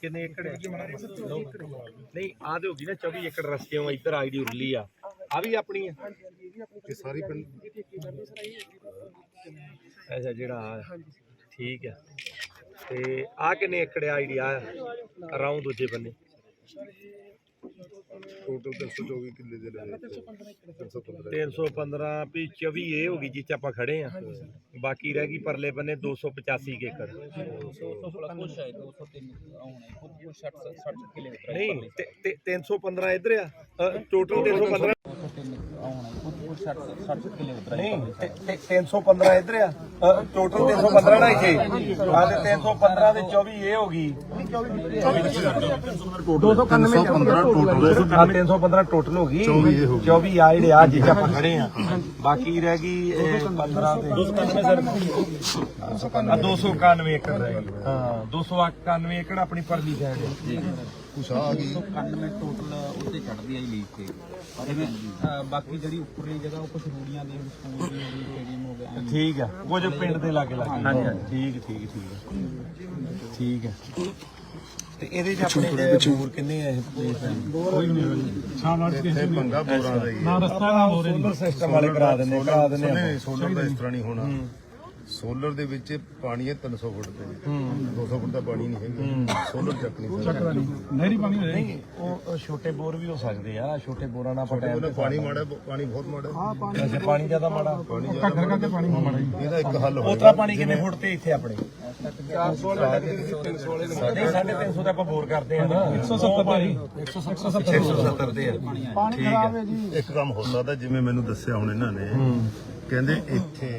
ਕਿੰਨੇ ਏਕੜ ਹੈ? ਨਹੀਂ ਆਹ ਤੇ ਹੋ ਗਈ ਨਾ 24 ਏਕੜ ਰਸਤਿਓਂ ਇੱਧਰ ਆਈ ਦੀ ਉਰਲੀ ਆ। ਆ ਵੀ ਆਪਣੀ ਹੈ ਇਹ ਸਾਰੀ ਪਿੰਡ ਅੱਛਾ ਜਿਹੜਾ ਹੈ। ਠੀਕ ਹੈ ਤੇ ਆ ਕਿੰਨੇ ਏਕੜ ਆਈਡੀਆ ਅਰਾਊਂਡ ਦੂਜੇ ਬੰਨੇ। ਟੋਟਲ 324 ਕਿੱਲੇ ਦੇ ਲਵੇ 315 315 ਵੀ 24 ਇਹ ਹੋ ਗਈ ਜਿੱਥੇ ਆਪਾਂ ਖੜੇ ਆ ਬਾਕੀ ਰਹਿ ਗਈ ਪਰਲੇ ਬੰਨੇ 285 ਕੁ ਏਕੜ। ਨਹੀਂ ਤੇ- ਤੇ 315 ਇੱਧਰ ਆ। ਟੋਟਲ 315 ਨਹੀਂ ਤੇ- ਤੇ 315 ਇੱਧਰ ਆ। ਟੋਟਲ 315 ਨਾ ਇੱਥੇ। ਆ ਤੇ 315 ਦੇ 24 ਇਹ ਹੋ ਗਈ। 215 ਟੋਟਲ ਆ 315 ਟੋਟਲ ਹੋ ਗਈ। 24 ਇਹ ਹੋ ਗਈ। 24 ਆ ਜਿਹੜੇ ਆ ਆਪਾਂ ਖੜੇ ਆ। ਬਾਕੀ ਰਹਿ ਗਈ ਇਹ 15 ਤੇ 291 ਸਰ ਆ 291 ਏਕੜ ਰਹਿ ਗਈ ਹਾਂ 291 ਏਕੜ ਆਪਣੀ ਪਰਲੀ ਸਾਈਡ ਹੈ। ਕੁਛ ਆ ਗਈ। 91 ਟੋਟਲ ਉੱਤੇ ਚੜਦੀ ਆਈ ਲੀਕ ਤੇ। ਬਾਕੀ ਜਿਹੜੀ ਉੱਪਰਲੀ ਜਗ੍ਹਾ ਉਹ ਕੁਝ ਰੂੜੀਆਂ ਦੀ ਸਕੂਲ ਦੀ ਸਟੇਡੀਅਮ ਹੋ ਗਿਆ ਠੀਕ ਆ। ਕੁਝ ਪਿੰਡ ਦੇ ਲਾਗੇ ਲਾਗੇ। ਹਾਂਜੀ। ਠੀਕ ਠੀਕ ਠੀਕ ਹੈ ਠੀਕ ਹੈ ਤੇ ਇਹਦੇ ਚ ਆਪਣੇ ਬੂਰ ਕਿੰਨੇ ਆ ਇਹ? ਇੱਥੇ ਪੰਗਾ ਬੋਰਾਂ ਦਾ ਹੀ ਨਾ ਰਸਤਾ ਨਾ ਹੋ ਰਿਹਾ ਸਿਸਟਮ ਵਾਲੇ ਕਰਾ ਦਿੰਦੇ ਕਰਾ ਦਿੰਦੇ ਆਪਾਂ। ਨਹੀਂ ਸੋਲਰ ਦਾ ਇਸ ਤਰ੍ਹਾਂ ਨਹੀਂ ਹੋਣਾ। ਸੋਲਰ ਦੇ ਵਿੱਚ ਪਾਣੀ ਹੈ 300 ਫੁੱਟ ਤੇ। 200 ਫੁੱਟ ਦਾ ਪਾਣੀ ਨਹੀਂ ਹੈਗਾ। ਸੋਲਰ ਚੱਕ ਨਹੀਂ ਸਕਦਾ। ਨਹੀਂ। ਉਹ ਉਹ ਛੋਟੇ ਬੋਰ ਵੀ ਹੋ ਸਕਦੇ ਆ। ਛੋਟੇ ਬੋਰਾਂ ਨਾਲ ਆਪਾਂ ਟਾਈਮ ਪਾਣੀ ਮਾੜਾ ਪਾਣੀ ਬਹੁਤ ਮਾੜਾ ਅੱਛਾ ਪਾਣੀ ਜ਼ਿਆਦਾ ਮਾੜਾ। ਪਾਣੀ ਘੱਗਰ ਕਰਕੇ ਪਾਣੀ ਮਾੜਾ। ਇਹਦਾ ਇੱਕ ਹੱਲ ਹੋ ਉਤਰਾ ਪਾਣੀ ਕਿੰਨੇ ਫੁੱਟ ਤੇ ਇੱਥੇ ਆਪਣੇ? 400 ਵਾਲੇ 300 ਵਾਲੇ ਨਹੀਂ 350 ਤੇ ਆਪਾਂ ਬੋਰ ਕਰਦੇ ਆ। ਨਾ 170 ਪਾਣੀ 170 170 ਤੇ ਆ। ਪਾਣੀ ਖਰਾਬ ਹੈ ਜੀ। ਇੱਕ ਕੰਮ ਹੋ ਸਕਦਾ ਜਿਵੇਂ ਮੈਨੂੰ ਦੱਸਿਆ ਹੁਣ ਇਹਨਾਂ ਨੇ। ਕਹਿੰਦੇ ਇੱਥੇ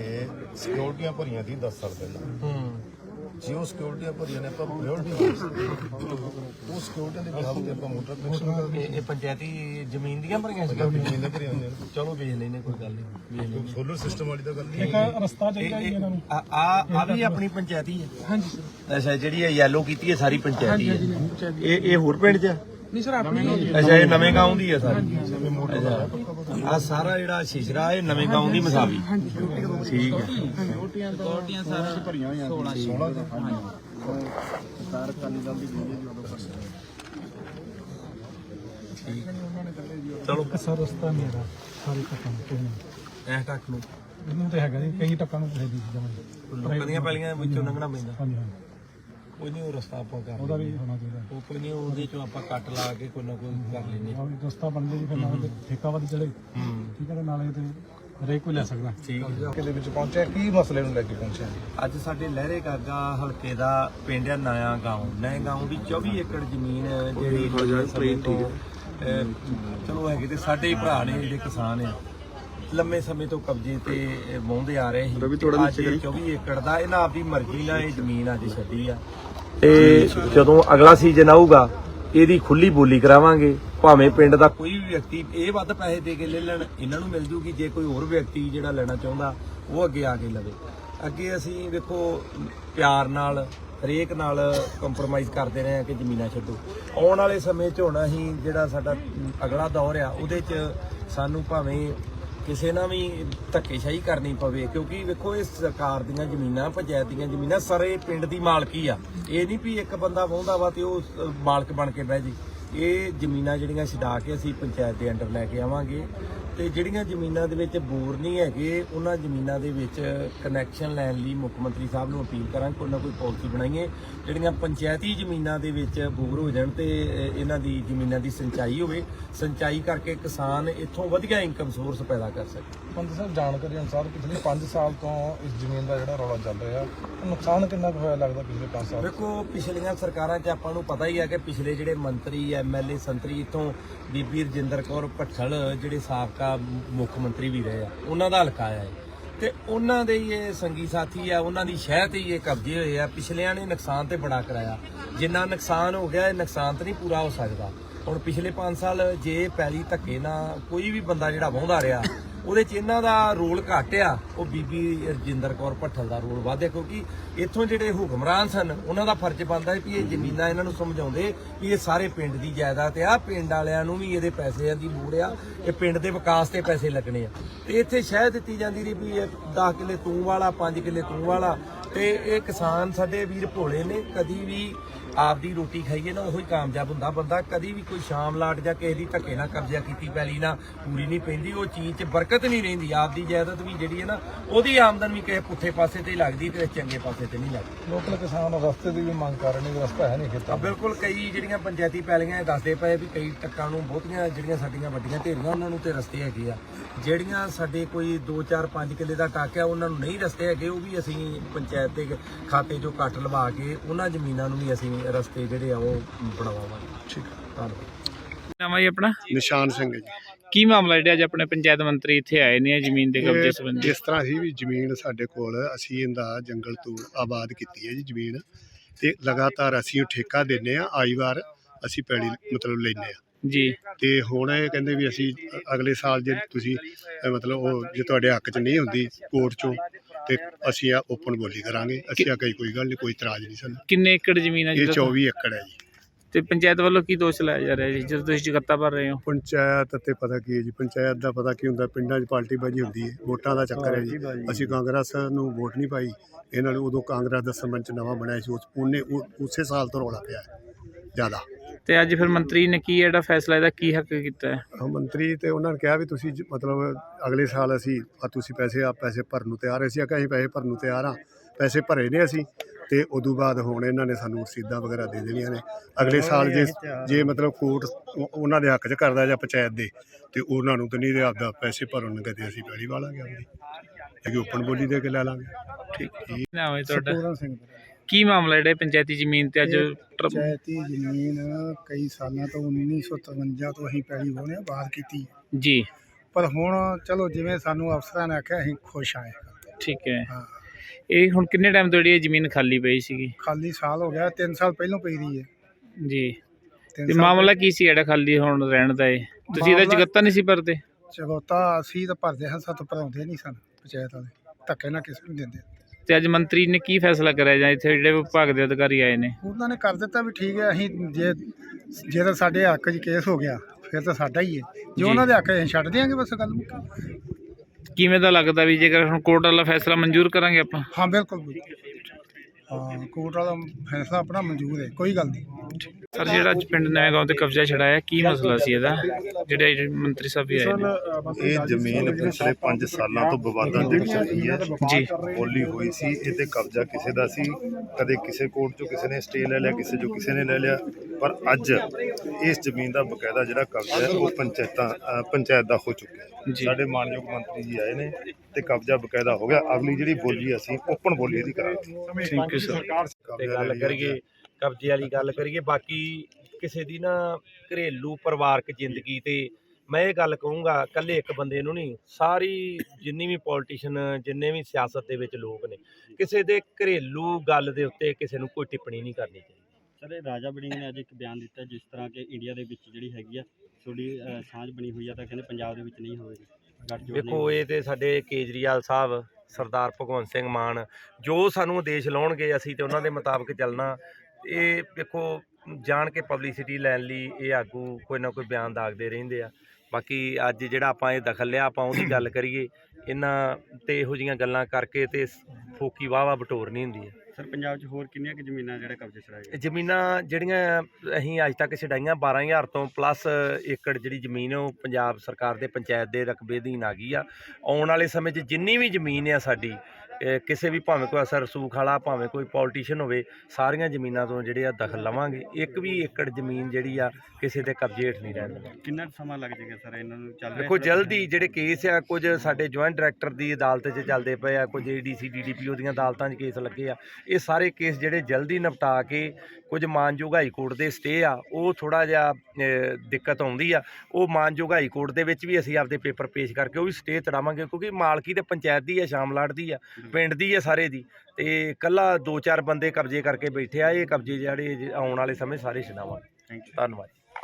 ਸਿਕਿਉਰਟੀਆਂ ਭਰੀਆਂ ਸੀ 10 ਸਾਲ ਪਹਿਲਾਂ। ਜੇ ਉਹ ਸਿਕਿਉਰਟੀਆਂ ਭਰੀਆਂ ਨੇ ਆਪਾਂ ਪ੍ਰਾਇੋਰਟੀ ਉਹ ਸਿਕਿਉਰਟੀਆਂ ਦੇ ਬਿਹਾਫ ਤੇ ਆਪਾਂ ਮੋਟਰ ਕਨੈਕਸ਼ਨ ਕਰਦੇ ਇਹ ਇਹ ਪੰਚਾਇਤੀ ਜ਼ਮੀਨ ਦੀਆਂ ਭਰੀਆਂ ਸੀ। ਹਾਂ ਜ਼ਮੀਨ ਦੇ ਭਰੀਆਂ ਹੁੰਦੀਆਂ ਚਲੋ ਵੇਖ ਲੈਨੇ ਕੋਈ ਗੱਲ ਨਹੀਂ। ਵੇਖ ਲੈਨੇ। ਸੋਲਰ ਸਿਸਟਮ ਵਾਲੀ ਤਾਂ ਗੱਲ ਨਹੀਂ। ਰਸਤਾ ਚਾਹੀਦਾ ਇਹਨਾਂ ਨੂੰ। ਆ ਆ ਵੀ ਆਪਣੀ ਪੰਚਾਇਤੀ ਹੈ। ਹਾਂਜੀ ਅੱਛਾ ਜਿਹੜੀ ਇਹ ਯੈਲੋ ਕੀਤੀ ਹੈ ਸਾਰੀ ਪੰਚਾਇਤੀ ਹੈ। ਇਹ ਇਹ ਹੋਰ ਪਿੰਡ 'ਚ? ਨਹੀਂ ਸਰ ਆਪਣੀ ਅੱਛਾ ਇਹ ਨਵੇਂ ਗਾਉਂ ਦੀ ਹੈ ਸਾਰੀ। ਆ ਸਾਰਾ ਜਿਹੜਾ ਸ਼ਿਸ਼ਰਾ ਇਹ ਨਵੇਂ ਗਾਉਂ ਦੀ ਮਸਾਵੀ ਠੀਕ ਹੈ। ਕੋਟੀਆਂ ਸਾਰਾ ਭਰੀਆਂ ਹੋਈਆਂ 16 16 ਚਲੋ। ਸਰ ਰਸਤਾ ਮੇਰਾ ਸਾਰੇ ਟੱਕਾਂ ਨੂੰ ਕੋਈ ਨਹੀਂ ਐ ਤੱਕ ਨੂੰ। ਇਹਨੂੰ ਤੇ ਹੈਗਾ ਜੀ ਕਈ ਟੱਕਾਂ ਨੂੰ ਚਾਹੀਦੀ ਸੀ ਜਮਾਂ ਲੋਕਾਂ ਦੀਆਂ ਪੈਲੀਆਂ ਵਿੱਚੋਂ ਲੰਘਣਾ ਪੈਂਦਾ। ਹਾਂਜੀ ਹਾਂਜੀ। ਕੋਈ ਨਹੀਂ ਉਹ ਰਸਤਾ ਆਪਾਂ ਕਰ ਉਹਦਾ ਵੀ ਹੋਣਾ ਚਾਹੀਦਾ। ਉਹ ਕੋਈ ਨਹੀਂ ਉਹਦੇ ਚੋਂ ਆਪਾਂ ਕੱਟ ਲਾ ਕੇ ਕੋਈ ਨਾ ਕੋਈ ਕਰ ਲੈਨੇ ਵੀ ਰਸਤਾ ਬਣ ਜੇ ਜੀ ਫਿਰ ਨਾਲੇ ਤੇ ਠੇਕਾ ਵੱਧ ਚੜੇ ਠੀਕ ਹੈ ਤੇ ਨਾਲੇ ਤੇ ਹਰੇਕ ਕੋਈ ਲੈ ਸਕਦਾ। ਠੀਕ ਹੈ। ਕਿਲੇ ਵਿੱਚ ਪਹੁੰਚਿਆ? ਕੀ ਮਸਲੇ ਨੂੰ ਲੈ ਕੇ ਪਹੁੰਚਿਆ? ਅੱਜ ਸਾਡੇ ਲਹਿਰੇ ਕਾਗਾ ਹਲਕੇ ਦਾ ਪਿੰਡ ਆ ਨਾਇਆ ਗਾਉਂ। ਨਏ ਗਾਉਂ ਦੀ 24 ਏਕੜ ਜ਼ਮੀਨ ਜਿਹੜੀ ਚਲੋ ਹੈਗੇ ਤੇ ਸਾਡੇ ਹੀ ਭਰਾ ਨੇ ਜਿਹੜੇ ਕਿਸਾਨ ਆ ਲੰਮੇ ਸਮੇਂ ਤੋਂ ਕਬਜ਼ੇ ਤੇ ਵਾਹੁੰਦੇ ਆ ਰਹੇ ਸੀ। ਅੱਜ ਇਹ 24 ਏਕੜ ਦਾ ਇਹਨਾਂ ਆਪਦੀ ਮਰਜ਼ੀ ਨਾਲ ਇਹ ਜ਼ਮੀਨ ਅੱਜ ਛੱਡੀ ਆ। ਤੇ ਜਦੋਂ ਅਗਲਾ ਸੀਜ਼ਨ ਆਊਗਾ ਇਹਦੀ ਖੁੱਲੀ ਬੋਲੀ ਕਰਾਵਾਂਗੇ। ਭਾਵੇਂ ਪਿੰਡ ਦਾ ਕੋਈ ਵੀ ਵਿਅਕਤੀ ਇਹ ਵੱਧ ਪੈਸੇ ਦੇ ਕੇ ਲੈ ਲੈਣ ਇਹਨਾਂ ਨੂੰ ਮਿਲ ਜੂਗੀ। ਜੇ ਕੋਈ ਹੋਰ ਵਿਅਕਤੀ ਜਿਹੜਾ ਲੈਣਾ ਚਾਹੁੰਦਾ ਉਹ ਅੱਗੇ ਆ ਕੇ ਲਵੇ। ਅੱਗੇ ਅਸੀਂ ਵੇਖੋ ਪਿਆਰ ਨਾਲ ਹਰੇਕ ਨਾਲ ਕੰਪਰੋਮਾਈਜ਼ ਕਰਦੇ ਰਹੇ ਹਾਂ ਕਿ ਜ਼ਮੀਨਾਂ ਛੱਡੋ। ਆਉਣ ਵਾਲੇ ਸਮੇਂ 'ਚ ਹੁਣ ਅਸੀਂ ਜਿਹੜਾ ਸਾਡਾ ਅਗਲਾ ਦੌਰ ਆ ਉਹਦੇ 'ਚ ਸਾਨੂੰ ਭਾਵੇਂ ਕਿਸੇ ਨਾਲ ਵੀ ਧੱਕੇਸ਼ਾਹੀ ਕਰਨੀ ਪਵੇ, ਕਿਉਂਕਿ ਵੇਖੋ ਇਹ ਸਰਕਾਰ ਦੀਆਂ ਜ਼ਮੀਨਾਂ, ਪੰਚਾਇਤ ਦੀਆਂ ਜ਼ਮੀਨਾਂ ਸਾਰੇ ਪਿੰਡ ਦੀ ਮਾਲਕੀ ਆ। ਇਹ ਨਹੀਂ ਵੀ ਇੱਕ ਬੰਦਾ ਵਾਹੁੰਦਾ ਵਾ ਤੇ ਉਹ ਮਾਲਕ ਬਣ ਕੇ ਬਹਿ ਜੇ। ਇਹ ਜ਼ਮੀਨਾਂ ਜਿਹੜੀਆਂ ਛਡਾ ਕੇ ਅਸੀਂ ਪੰਚਾਇਤ ਦੇ ਅੰਡਰ ਲੈ ਕੇ ਆਵਾਂਗੇ। ਤੇ ਜਿਹੜੀਆਂ ਜ਼ਮੀਨਾਂ ਦੇ ਵਿੱਚ ਬੋਰ ਨਹੀਂ ਹੈਗੇ ਉਹਨਾਂ ਜ਼ਮੀਨਾਂ ਦੇ ਵਿੱਚ ਕਨੈਕਸ਼ਨ ਲੈਣ ਲਈ ਮੁੱਖ ਮੰਤਰੀ ਸਾਹਿਬ ਨੂੰ ਅਪੀਲ ਕਰਾਂ ਕੋਈ ਨਾ ਕੋਈ ਪਾਲਿਸੀ ਬਣਾਈਏ। ਜਿਹੜੀਆਂ ਪੰਚਾਇਤੀ ਜ਼ਮੀਨਾਂ ਦੇ ਵਿੱਚ ਬੋਰ ਹੋ ਜਾਣ ਤੇ ਇਹਨਾਂ ਦੀ ਜ਼ਮੀਨਾਂ ਦੀ ਸਿੰਚਾਈ ਹੋਵੇ ਸਿੰਚਾਈ ਕਰਕੇ ਕਿਸਾਨ ਇੱਥੋਂ ਵਧੀਆ ਇਨਕਮ ਸੋਰਸ ਪੈਦਾ ਕਰ ਸਕੇ। ਪੰਜ ਸਾਹਿਬ ਜਾਣਕਾਰੀ ਅਨੁਸਾਰ ਪਿਛਲੇ 5 ਸਾਲ ਤੋਂ ਇਸ ਜ਼ਮੀਨ ਦਾ ਜਿਹੜਾ ਰੌਲਾ ਚੱਲ ਰਿਹਾ ਨੁਕਸਾਨ ਕਿੰਨਾ ਕੁ ਹੋਇਆ ਲੱਗਦਾ ਪਿਛਲੇ 5 ਸਾਲ? ਵੇਖੋ ਪਿਛਲੀਆਂ ਸਰਕਾਰਾਂ 'ਚ ਆਪਾਂ ਨੂੰ ਪਤਾ ਹੀ ਹੈ ਕਿ ਪਿਛਲੇ ਜਿਹੜੇ ਮੰਤਰੀ ਐਮਐਲਏ ਸੰਤਰੀ ਇਥੋਂ ਬੀਬੀ ਰਜਿੰਦਰ ਕੌਰ ਭੱਠਲ ਜਿਹੜੇ ਸਾਬਕਾ ਮੁੱਖ ਮੰਤਰੀ ਵੀ ਰਹੇ ਆ, ਉਹਨਾਂ ਦਾ ਹਲਕਾ ਆ ਤੇ ਉਹਨਾਂ ਦੇ ਹੀ ਇਹ ਸੰਗੀ ਸਾਥੀ ਆ, ਉਹਨਾਂ ਦੀ ਸ਼ਹਿ ਤੇ ਹੀ ਇਹ ਕਬਜ਼ੇ ਹੋਏ ਆ। ਪਿਛਲਿਆਂ ਨੇ ਨੁਕਸਾਨ ਤੇ ਬੜਾ ਕਰਾਇਆ। ਜਿੰਨਾ ਨੁਕਸਾਨ ਹੋ ਗਿਆ, ਇਹ ਨੁਕਸਾਨ ਤੇ ਨਹੀਂ ਪੂਰਾ ਹੋ ਸਕਦਾ। ਹੁਣ ਪਿਛਲੇ 5 ਸਾਲ ਜੇ ਪੈਲੀ ਧੱਕੇ ਨਾਲ ਕੋਈ ਵੀ ਬੰਦਾ ਜਿਹੜਾ ਵਾਹੁੰਦਾ ਰਿਹਾ ਉਹਦੇ ਚ ਇਹਨਾਂ ਦਾ ਰੋਲ ਘੱਟ ਆ, ਉਹ ਬੀਬੀ ਰਜਿੰਦਰ ਕੌਰ ਭੱਠਲ ਦਾ ਰੋਲ ਵੱਧ ਹੈ ਕਿਉਂਕਿ ਇੱਥੋਂ ਜਿਹੜੇ ਹੁਕਮਰਾਨ ਸਨ, ਉਹਨਾਂ ਦਾ ਫਰਜ਼ ਬਣਦਾ ਹੈ ਵੀ ਇਹ ਜ਼ਮੀਨਾਂ ਇਹਨਾਂ ਨੂੰ ਸਮਝਾਉਂਦੇ ਵੀ ਇਹ ਸਾਰੇ ਪਿੰਡ ਦੀ ਜਾਇਦਾਦ ਆ, ਪਿੰਡ ਵਾਲਿਆਂ ਨੂੰ ਵੀ ਇਹਦੇ ਪੈਸਿਆਂ ਦੀ ਲੋੜ ਆ ਇਹ ਪਿੰਡ ਦੇ ਵਿਕਾਸ ਤੇ ਪੈਸੇ ਲੱਗਣੇ ਆ। ਤੇ ਇੱਥੇ ਸ਼ਹਿ ਦਿੱਤੀ ਜਾਂਦੀ ਰਹੀ ਵੀ ਇਹ 10 ਕਿੱਲੇ ਤੂੰ ਵਾਲਾ 5 ਕਿੱਲੇ ਤੂੰ ਵਾਲਾ, ਤੇ ਇਹ ਕਿਸਾਨ ਸਾਡੇ ਵੀਰ ਭੋਲੇ ਨੇ ਕਦੀ ਵੀ ਆਪਦੀ ਰੋਟੀ ਖਾਈਏ ਨਾ ਉਹੀ ਕਾਮਯਾਬ ਹੁੰਦਾ ਬੰਦਾ। ਕਦੀ ਵੀ ਕੋਈ ਸ਼ਾਮ ਲਾਟ ਜਾਂ ਕਿਸੇ ਦੀ ਧੱਕੇ ਨਾਲ ਕਬਜ਼ਾ ਕੀਤੀ ਪੈਲੀ ਨਾ ਪੂਰੀ ਨਹੀਂ ਪੈਂਦੀ ਉਹ ਚੀਜ਼ 'ਚ ਬਰਕਤ ਨਹੀਂ ਰਹਿੰਦੀ। ਆਪਦੀ ਜਾਇਦਾਦ ਵੀ ਜਿਹੜੀ ਹੈ ਨਾ ਉਹਦੀ ਆਮਦਨ ਵੀ ਕਿਸੇ ਪੁੱਠੇ ਪਾਸੇ ਤੇ ਲੱਗਦੀ ਤੇ ਚੰਗੇ ਪਾਸੇ ਤੇ ਨਹੀਂ ਲੱਗਦੀ। ਲੋਕਲ ਕਿਸਾਨ ਰਸਤੇ ਦੀ ਵੀ ਮੰਗ ਕਰ ਰਹੇ ਨੇ ਰਸਤਾ ਹੈ ਨਹੀਂ ਖੇਤਾਂ ਦਾ। ਬਿਲਕੁਲ ਕਈ ਜਿਹੜੀਆਂ ਪੰਚਾਇਤੀ ਪੈਲੀਆਂ ਦੱਸਦੇ ਪਏ ਵੀ ਕਈ ਟੱਕਾਂ ਨੂੰ ਬਹੁਤੀਆਂ ਜਿਹੜੀਆਂ ਸਾਡੀਆਂ ਵੱਡੀਆਂ ਢੇਰੀਆਂ ਉਹਨਾਂ ਨੂੰ ਤੇ ਰਸਤੇ ਹੈਗੇ ਆ। ਜਿਹੜੀਆਂ ਸਾਡੇ ਕੋਈ 2 4 5 ਕਿੱਲੇ ਦਾ ਟੱਕ ਆ ਉਹਨਾਂ ਨੂੰ ਨਹੀਂ ਰਸਤੇ ਹੈਗੇ ਉਹ ਵੀ ਅਸੀਂ ਪੰਚਾਇਤ ਦੇ ਖਾਤੇ 'ਚੋਂ ਕੱਟ ਲਵਾ ਕੇ ਉਹਨਾਂ ਜ਼ਮੀਨਾਂ ਨੂੰ ਵੀ ਅਸੀਂ ਰਸਤੇ ਜਿਹੜੇ ਆ ਉਹ ਬਣਾਵਾਂਗੇ ਠੀਕ ਧੰਨਵਾਦ। ਨਾਮ ਹੈ ਜੀ ਆਪਣਾ? ਨਿਸ਼ਾਨ ਸਿੰਘ ਜੀ। ਕੀ ਮਾਮਲਾ ਜਿਹੜਾ ਅੱਜ ਆਪਣੇ ਪੰਚਾਇਤ ਮੰਤਰੀ ਇੱਥੇ ਆਏ ਨੇ ਜ਼ਮੀਨ ਦੇ ਕਬਜ਼ੇ ਸੰਬੰਧੀ? ਜਿਸ ਤਰ੍ਹਾਂ ਹੀ ਵੀ ਜ਼ਮੀਨ ਸਾਡੇ ਕੋਲ ਅਸੀਂ ਇਹਦਾ ਜੰਗਲ ਤੋਂ ਆਬਾਦ ਕੀਤੀ ਹੈ ਜੀ ਜ਼ਮੀਨ ਤੇ ਲਗਾਤਾਰ ਅਸੀਂ ਉਹ ਠੇਕਾ ਦਿੰਨੇ ਆ ਆਈ ਵਾਰ ਅਸੀਂ ਪੈੜੀ ਮਤਲਬ ਲੈਨੇ ਆ ਜੀ। ਤੇ ਹੁਣ ਇਹ ਕਹਿੰਦੇ ਵੀ ਅਸੀਂ ਅਗਲੇ ਸਾਲ ਜੇ ਤੁਸੀਂ ਅ, ਮਤਲਬ ਉਹ ਜੇ ਤੁਹਾਡੇ ਹੱਕ 'ਚ ਨਹੀਂ ਹੁੰਦੀ ਕੋਰਟ 'ਚੋਂ ਤੇ ਅਸੀਂ ਆ ਓਪਨ ਬੋਲੀ ਕਰਾਂਗੇ। ਅਸੀਂ ਆ ਕੋਈ ਕੋਈ ਗੱਲ ਨਹੀਂ ਕੋਈ ਇਤਰਾਜ਼ ਨਹੀਂ ਸਾਨੂੰ। ਕਿੰਨੇ ਏਕੜ ਜ਼ਮੀਨ ਹੈ ਇਹ ਜਿਹੜਾ 24 ਏਕੜ ਹੈ ਜੀ। ਤੇ ਪੰਚਾਇਤ ਵੱਲੋਂ ਕੀ ਦੋਸ਼ ਲਾਇਆ ਜਾ ਰਿਹਾ ਜੀ? ਜਦੋਂ ਤੁਸੀਂ ਜਗੱਤਾ ਭਰ ਰਹੇ ਹੋ। ਪੰਚਾਇਤ ਤੇ ਪਤਾ ਕੀ ਹੈ ਜੀ ਪੰਚਾਇਤ ਦਾ ਪਤਾ ਕੀ ਹੁੰਦਾ ਪਿੰਡਾਂ 'ਚ ਪਾਰਟੀ ਬਾਜੀ ਹੁੰਦੀ ਹੈ ਵੋਟਾਂ ਦਾ ਚੱਕਰ ਹੈ ਜੀ। ਅਸੀਂ ਕਾਂਗਰਸ ਨੂੰ ਵੋਟ ਨਹੀਂ ਪਾਈ ਇਹਨਾਂ ਨੂੰ ਉਦੋਂ ਕਾਂਗਰਸ ਦਾ ਸਰਪੰਚ ਨਵਾਂ ਬਣਾਇਆ ਸੀ ਉਸ ਉਹਨੇ ਉਹ- ਉਸੇ ਸਾਲ ਤੋਂ ਰੌਲਾ ਪਿਆ ਹੈ ਜ਼ਿਆਦਾ। ਤੇ ਅੱਜ ਫਿਰ ਮੰਤਰੀ ਨੇ ਕੀ ਜਿਹੜਾ ਫੈਸਲਾ ਇਹਦਾ ਕੀ ਹੱਕ ਕੀਤਾ ਹੈ? ਅਹ ਮੰਤਰੀ ਤੇ ਉਹਨਾਂ ਨੇ ਕਿਹਾ ਵੀ ਤੁਸੀਂ ਜ- ਮਤਲਬ ਅਗਲੇ ਸਾਲ ਅਸੀਂ ਆ ਤੁਸੀਂ ਪੈਸੇ ਆ ਪੈਸੇ ਭਰਨ ਨੂੰ ਤਿਆਰ ਅਸੀਂ ਆਖਿਆ ਅਸੀਂ ਪੈਸੇ ਭਰਨ ਨੂੰ ਤਿਆਰ ਆ ਪੈਸੇ ਭਰੇ ਨੇ ਅਸੀਂ ਤੇ ਉਦੋਂ ਬਾਅਦ ਹੁਣ ਇਹਨਾਂ ਨੇ ਸਾਨੂੰ ਰਸੀਦਾਂ ਵਗੈਰਾ ਦੇ ਦੇਣੀਆਂ ਨੇ। ਅਗਲੇ ਸਾਲ ਜੇ ਜੇ ਮਤਲਬ ਕੋਰਟ ਉਹ- ਉਹਨਾਂ ਦੇ ਹੱਕ 'ਚ ਕਰਦਾ ਜਾਂ ਪੰਚਾਇਤ ਦੇ ਤੇ ਉਹਨਾਂ ਨੂੰ ਤਾਂ ਨਹੀਂ ਦੇ ਆਪਦਾ ਪੈਸੇ ਭਰਨਗੇ ਤੇ ਅਸੀਂ ਪਹਿਲੀ ਵਾਲਾਂਗੇ ਆਪਦੀ। ਕਿ ਓਪਨ ਬੋਲੀ ਦੇ ਕੇ ਲੈ ਲਾਂਗੇ। ਠੀਕ। ਕੀ ਨਾਮ ਹੈ ਤੁਹਾਡਾ? ਪੂਰਨ ਸਿੰਘ। ਕੀ ਮਾਮਲਾ ਜਿਹੜਾ ਪੰਚਾਇਤੀ ਜ਼ਮੀਨ ਤੇ ਅੱਜ ਟਰ- ਪੰਚਾਇਤੀ ਜ਼ਮੀਨ ਕਈ ਸਾਲਾਂ ਤੋਂ 1953 ਤੋਂ ਅਸੀਂ ਪੈਲੀ ਵਾਹੁਣੇ ਬਾਤ ਕੀਤੀ ਜੀ। ਪਰ ਹੁਣ ਚਲੋ ਜਿਵੇਂ ਸਾਨੂੰ ਅਫਸਰਾਂ ਨੇ ਆਖਿਆ ਅਸੀਂ ਖੁਸ਼ ਆਏ ਠੀਕ ਹੈ। ਹਾਂ। ਇਹ ਹੁਣ ਕਿੰਨੇ ਟਾਈਮ ਤੋਂ ਜਿਹੜੀ ਇਹ ਜ਼ਮੀਨ ਖਾਲੀ ਪਈ ਸੀਗੀ? ਖਾਲੀ ਸਾਲ ਹੋ ਗਿਆ 3 ਸਾਲ ਪਹਿਲਾਂ ਪਈ ਰਹੀ ਹੈ। ਜੀ। ਤਿੰਨ ਤੇ ਸਾਲ ਮਾਮਲਾ ਕੀ ਸੀ ਜਿਹੜਾ ਖਾਲੀ ਹੁਣ ਰਹਿਣ ਦਾ ਇਹ? ਤੁਸੀਂ ਇਹਦਾ ਮਾਮਲਾ- ਜਗੱਤਾ ਨਹੀਂ ਸੀ ਭਰਦੇ? ਚਲੋ ਤਾਂ ਅਸੀਂ ਤਾਂ ਭਰਦੇ ਹਾਂ ਸਾਤੋਂ ਭਰਾਉਂਦੇ ਨਹੀਂ ਸਨ ਪੰਚਾਇਤ ਵਾਲੇ ਧੱਕੇ ਨਾਲ ਕਿਸੇ ਨੂੰ ਦਿੰਦੇ। ਤੇ ਅੱਜ ਮੰਤਰੀ ਨੇ ਕੀ ਫੈਸਲਾ ਕਰਿਆ ਜਾਂ ਇੱਥੇ ਜਿਹੜੇ ਵਿਭਾਗ ਦੇ ਅਧਿਕਾਰੀ ਆਏ ਨੇ? ਉਹਨਾਂ ਨੇ ਕਰ ਦਿੱਤਾ ਵੀ ਠੀਕ ਹੈ ਅਸੀਂ ਜੇ ਜੇ ਤਾਂ ਸਾਡੇ ਹੱਕ 'ਚ ਕੇਸ ਹੋ ਗਿਆ ਫਿਰ ਤਾਂ ਸਾਡਾ ਹੀ ਹੈ। ਜੇ ਜੀ। ਉਹਨਾਂ ਦੇ ਹੱਕ 'ਚ ਅਸੀਂ ਛੱਡ ਦਿਆਂਗੇ ਬਸ ਗੱਲ। ਮੁੱਕੀ ਕਿਵੇਂ ਦਾ ਲੱਗਦਾ ਵੀ ਜੇਕਰ ਹੁਣ ਕੋਰਟ ਵਾਲਾ ਫੈਸਲਾ ਮਨਜ਼ੂਰ ਕਰਾਂਗੇ ਆਪਾਂ? ਹਾਂ ਬਿਲਕੁਲ। ਹਾਂ ਕੋਰਟ ਵਾਲਾ ਫੈਸਲਾ ਆਪਣਾ ਮਨਜ਼ੂਰ ਹੈ ਕੋਈ ਗੱਲ ਨਹੀਂ। ਸਰ ਜਿਹੜਾ ਅੱਜ ਪਿੰਡ ਨਵੇਂ ਗਾਉਂ ਤੇ ਕਬਜ਼ਾ ਛੜਾਇਆ ਕੀ ਮਸਲਾ ਸੀ ਇਹਦਾ? ਜਿਹੜੇ ਮੰਤਰੀ ਸਾਹਿਬ ਵੀ ਆਏ ਨੇ। ਇਹ ਜ਼ਮੀਨ ਪਿਛਲੇ 5 ਸਾਲਾਂ ਤੋਂ ਵਿਵਾਦਾਂ ਦੇ ਵਿੱਚ ਰਹੀ ਹੈ। ਜੀ। ਬੋਲੀ ਹੋਈ ਸੀ ਇਹ ਤੇ ਕਬਜ਼ਾ ਕਿਸੇ ਦਾ ਸੀ ਕਦੇ ਕਿਸੇ ਕੋਰਟ ਚੋਂ ਕਿਸੇ ਨੇ ਸਟੇ ਲੈ ਲਿਆ ਕਿਸੇ ਚੋਂ ਕਿਸੇ ਨੇ ਲੈ ਲਿਆ ਪਰ ਅੱਜ ਇਸ ਜ਼ਮੀਨ ਦਾ ਬਕਾਇਦਾ ਜਿਹੜਾ ਕਬਜ਼ਾ ਹੈ ਉਹ ਪੰਚਾਇਤਾਂ ਅ, ਪੰਚਾਇਤ ਦਾ ਹੋ ਚੁੱਕਿਆ ਹੈ। ਜੀ। ਸਾਡੇ ਮਾਨਯੋਗ ਮੰਤਰੀ ਜੀ ਆਏ ਨੇ ਤੇ ਕਬਜ਼ਾ ਬਕਾਇਦਾ ਹੋ ਗਿਆ। ਅਗਲੀ ਜਿਹੜੀ ਬੋਲੀ ਅਸੀਂ ਓਪਨ ਬੋਲੀ ਇਹਦੀ ਕਰਾਂਗੇ। Thank you sir. ਤੇ ਗੱਲ ਕਰੀਏ ਕਬਜ਼ੇ ਵਾਲੀ ਗੱਲ ਕਰੀਏ ਬਾਕੀ ਕਿਸੇ ਦੀ ਨਾ ਘਰੇਲੂ ਪਰਿਵਾਰਕ ਜ਼ਿੰਦਗੀ ਤੇ ਮੈਂ ਇਹ ਗੱਲ ਕਹੂੰਗਾ ਕੱਲੇ ਇੱਕ ਬੰਦੇ ਨੂੰ ਨਹੀਂ ਸਾਰੀ ਜਿੰਨੀ ਵੀ ਪੋਲੀਟੀਸ਼ੀਅਨ ਜਿੰਨੇ ਵੀ ਸਿਆਸਤ ਦੇ ਵਿੱਚ ਲੋਕ ਨੇ ਕਿਸੇ ਦੇ ਘਰੇਲੂ ਗੱਲ ਦੇ ਉੱਤੇ ਕਿਸੇ ਨੂੰ ਕੋਈ ਟਿੱਪਣੀ ਨਹੀਂ ਕਰਨੀ ਚਾਹੀਦੀ। ਸਰ ਇਹ ਰਾਜਾ ਵੜਿੰਗ ਨੇ ਅੱਜ ਇੱਕ ਬਿਆਨ ਦਿੱਤਾ ਜਿਸ ਤਰ੍ਹਾਂ ਕਿ ਇੰਡੀਆ ਦੇ ਵਿੱਚ ਜਿਹੜੀ ਹੈਗੀ ਆ ਥੋੜੀ ਸਾਂਝ ਬਣੀ ਹੋਈ ਆ ਤਾਂ ਕਹਿੰਦੇ ਪੰਜਾਬ ਦੇ ਵਿੱਚ ਨਹੀਂ ਹੋਵੇਗੀ। ਵੇਖੋ ਇਹ ਤੇ ਸਾਡੇ ਕੇਜਰੀਵਾਲ ਸਾਹਿਬ ਸਰਦਾਰ ਭਗਵੰਤ ਸਿੰਘ ਮਾਨ ਜੋ ਸਾਨੂੰ ਆਦੇਸ਼ ਲਾਉਣਗੇ ਅਸੀਂ ਤੇ ਉਹਨਾਂ ਦੇ ਮੁਤਾਬਕ ਚੱਲਣਾ। ਇਹ ਵੇਖੋ ਜਾਣ ਕੇ ਪਬਲਿਸਿਟੀ ਲੈਣ ਲਈ ਇਹ ਆਗੂ ਕੋਈ ਨਾ ਕੋਈ ਬਿਆਨ ਦਾਗਦੇ ਰਹਿੰਦੇ ਆ। ਬਾਕੀ ਅੱਜ ਜਿਹੜਾ ਆਪਾਂ ਇਹ ਦਖਲ ਲਿਆ ਆਪਾਂ ਉਹਦੀ ਗੱਲ ਕਰੀਏ ਇਹਨਾਂ ਤੇ ਇਹੋ ਜੀਆਂ ਗੱਲਾਂ ਕਰਕੇ ਤੇ ਫੋਕੀ ਵਾਵਾ ਬਟੋਰ ਨਹੀਂ ਹੁੰਦੀ ਹੈ। ਸਰ, ਪੰਜਾਬ 'ਚ ਹੋਰ ਕਿੰਨੀਆਂ ਕਿ ਜ਼ਮੀਨਾਂ ਜਿਹੜੇ ਕਬਜ਼ੇ ਚੜਾਏ ਜ਼ਮੀਨਾਂ ਜਿਹੜੀਆਂ ਅਸੀਂ ਅੱਜ ਤੱਕ ਛਡਾਈਆਂ 12000 ਤੋਂ ਪਲੱਸ ਏਕੜ ਜਿਹੜੀ ਜ਼ਮੀਨ ਹੈ ਉਹ ਪੰਜਾਬ ਸਰਕਾਰ ਦੇ ਪੰਚਾਇਤ ਦੇ ਰਕਬੇ ਅਧੀਨ ਆ ਗਈ ਆ। ਆਉਣ ਵਾਲੇ ਸਮੇਂ 'ਚ ਜਿੰਨੀ ਵੀ ਜ਼ਮੀਨ ਆ ਸਾਡੀ ਕਿਸੇ ਵੀ ਭਾਵੇਂ ਕੋਈ ਅਸਰ ਰਸੂਖ ਵਾਲਾ ਭਾਵੇਂ ਕੋਈ ਪੋਲੀਟੀਸ਼ੀਅਨ ਹੋਵੇ ਸਾਰੀਆਂ ਜ਼ਮੀਨਾਂ ਤੋਂ ਜਿਹੜੇ ਆ ਦਖਲ ਲਵਾਂਗੇ। ਇੱਕ ਵੀ ਏਕੜ ਜ਼ਮੀਨ ਜਿਹੜੀ ਆ ਕਿਸੇ ਦੇ ਕਬਜ਼ੇ ਹੇਠ ਨਹੀਂ ਰਹਿਣ ਦੇਵਾਂਗੇ ਕਿੰਨਾ ਸਮਾਂ ਲੱਗ ਜਾਏਗਾ ਸਰ ਇਹਨਾਂ ਨੂੰ ਚੱਲ ਰਿਹਾ ਦੇਖੋ? ਜਲਦੀ ਜਿਹੜੇ ਕੇਸ ਆ ਕੁਝ ਸਾਡੇ ਜੁਆਇੰਟ ਡਾਇਰੈਕਟਰ ਦੀ ਅਦਾਲਤ 'ਚ ਚੱਲਦੇ ਪਏ ਆ ਕੁਝ ਏਡੀਸੀ ਡੀਡੀਪੀਓ ਦੀਆਂ ਅਦਾਲਤਾਂ 'ਚ ਕੇਸ ਲੱਗੇ ਆ। ਇਹ ਸਾਰੇ ਕੇਸ ਜਿਹੜੇ ਜਲਦੀ ਨਿਪਟਾ ਕੇ ਕੁਝ ਮਾਨਯੋਗ ਹਾਈ ਕੋਰਟ ਦੇ ਸਟੇ ਆ ਉਹ ਥੋੜਾ ਜਿਹਾ ਦਿੱਕਤ ਆਉਂਦੀ ਆ। ਉਹ ਮਾਨਯੋਗ ਹਾਈ ਕੋਰਟ ਦੇ ਵਿੱਚ ਵੀ ਅਸੀਂ ਆਪਦੇ ਪੇਪਰ ਪੇਸ਼ ਕਰਕੇ ਉਹ ਵੀ ਸਟੇ ਤੜਾਵਾਂਗੇ ਕਿਉਂਕਿ ਮਾਲਕੀ ਤੇ ਪੰਚਾਇਤ ਦੀ ਆ ਸ਼ਾਮਲਾਟ ਦੀ ਆ। ਪਿੰਡ ਦੀ ਆ ਸਾਰੇ ਦੀ। ਤੇ ਕੱਲਾ ਦੋ ਚਾਰ ਬੰਦੇ ਕਬਜ਼ੇ ਕਰਕੇ ਬੈਠੇ ਆ ਇਹ ਕਬਜ਼ੇ ਜਿਹੜੇ ਆਉਣ ਵਾਲੇ ਸਮੇਂ ਸਾਰੇ ਛਡਾਵਾਂਗੇ। Thank you. ਧੰਨਵਾਦ